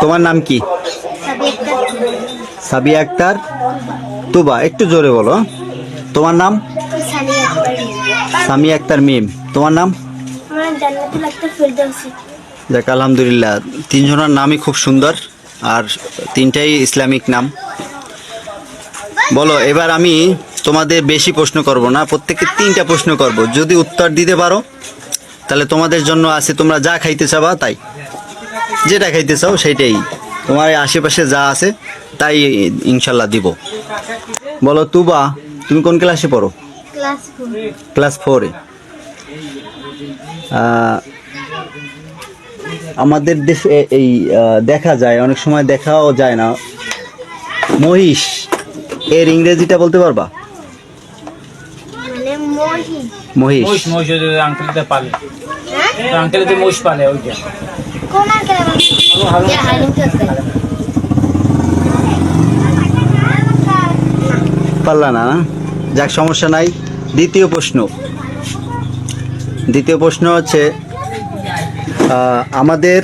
তোমার নাম কি? সাবিয়া আক্তার। তুবা, একটু জোরে বলো। তোমার নাম? সামিয়া আক্তার মিম। তোমার নাম? যাক, আলহামদুলিল্লাহ, তিনজনের নামই খুব সুন্দর, আর তিনটাই ইসলামিক নাম। বলো, এবার আমি তোমাদের বেশি প্রশ্ন করব না, প্রত্যেককে তিনটা প্রশ্ন করব। যদি উত্তর দিতে পারো, তাহলে তোমাদের জন্য আছে, তোমরা যা খাইতে চাবা, তাই। যেটা খাইতে চাও সেইটাই। তোমার আশেপাশে যা আছে তাই ইনশাল্লাহ দিব। বলো তুবা তুমি কোন ক্লাসে পড়ো? Class four. আমাদের দেশে এই আহ, দেখা যায় অনেক সময় দেখাও যায় না। মহিষ এর ইংরেজিটা বলতে পারবা? মানে মহি মহিষ। মহিষ ওই যে। আঙ্কেলতে পালে ওইটা কোন আঙ্কেল পারলা না না? যাক সমস্যা নাই। দ্বিতীয় প্রশ্ন। দ্বিতীয় প্রশ্ন হচ্ছে আমাদের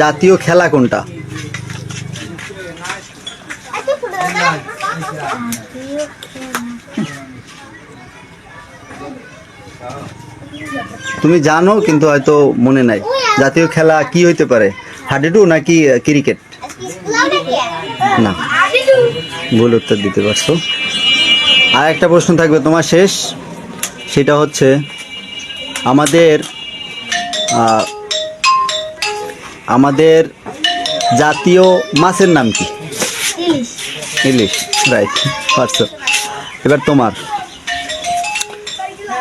জাতীয় খেলা কোনটা? তুমি জানো কিন্তু হয়তো মনে নাই। জাতীয় খেলা কি হইতে পারে? হাডুডু নাকি ক্রিকেট? না। ভুল উত্তর দিতে পারছ। আর একটা প্রশ্ন থাকবে তোমার শেষ। সেটা হচ্ছে আমাদের আমাদের জাতীয় মাছের নাম কি? ইলিশ। ইলিশ রাইট পারছ। এবার তোমার।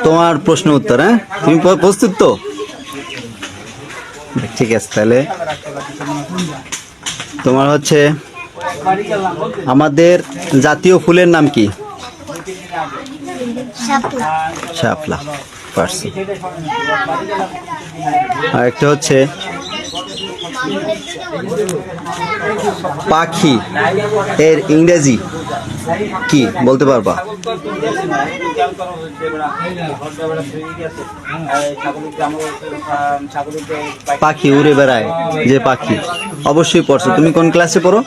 তোমার প্রশ্ন উত্তর হ্যাঁ? তুমি প্রস্তুত তো? ঠিক আছে তাহলে তোমার হচ্ছে আমাদের জাতীয় ফুলের নাম কি? শাপলা। আর একটা হচ্ছে পাখি এর ইংরেজি কি বলতে পারবা? পাখি উড়ে বেড়ায়, যে পাখি। অবশ্যই পড়ছো। তুমি কোন ক্লাসে পড়ো?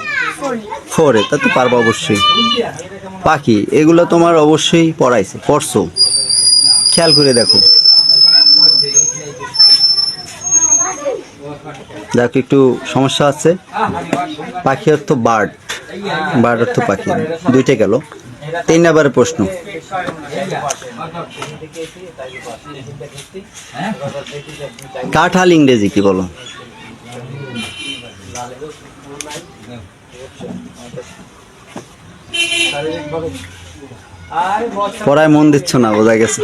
ফোরে তা তো পারবা অবশ্যই। পাখি, এগুলো তোমার অবশ্যই পড়াইছে, পড়ছো। খেয়াল করে দেখো। দেখো একটু সমস্যা আছে। পাখি অর্থ বার্ড। বার্ড অর্থ পাখি। দুইটা গেল। তিন নাম্বারের প্রশ্ন। কাঁঠাল ইংরেজি কি বলো? পড়ায় মন দিচ্ছ না, বোঝা গেছে।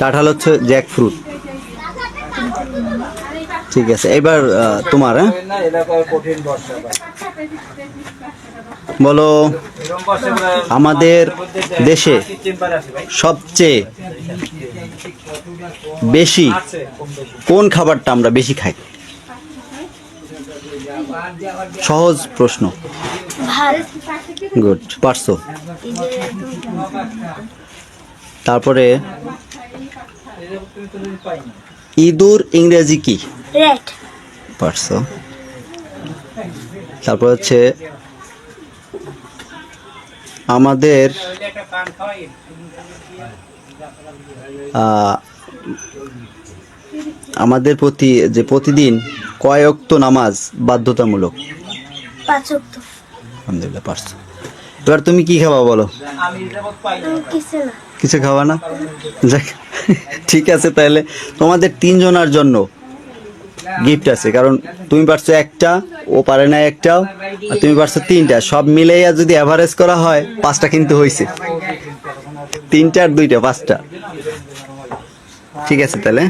কাঁঠাল হচ্ছে জ্যাক ফ্রুট ঠিক আছে, এবার তোমার হ্যাঁ? বলো, আমাদের দেশে সবচেয়ে বেশি কোন খাবারটা আমরা বেশি খাই? সহজ প্রশ্ন। গুড পারছ? তারপরে ইঁদুর ইংরেজি কি? রেড। পারছ। তারপর হচ্ছে আমাদের আমাদের প্রতি যে প্রতিদিন কয়েকত নামাজ বাধ্যতামূলক? আলহামদুলিল্লাহ পারছ। এবার তুমি কি খাবা বলো? কিছু খাওয়া না? যাক। ঠিক আছে, তাহলে তোমাদের তিনজনার জন্য গিফট আছে, কারণ তুমি পারছ একটা, ও পারে না একটাও, আর তুমি পারছ তিনটা। সব মিলাইয়া যদি অ্যাভারেজ করা হয়, পাঁচটা কিন্তু হয়েছে তিনটা আর দুইটা, পাঁচটা। ঠিক আছে, তাহলে।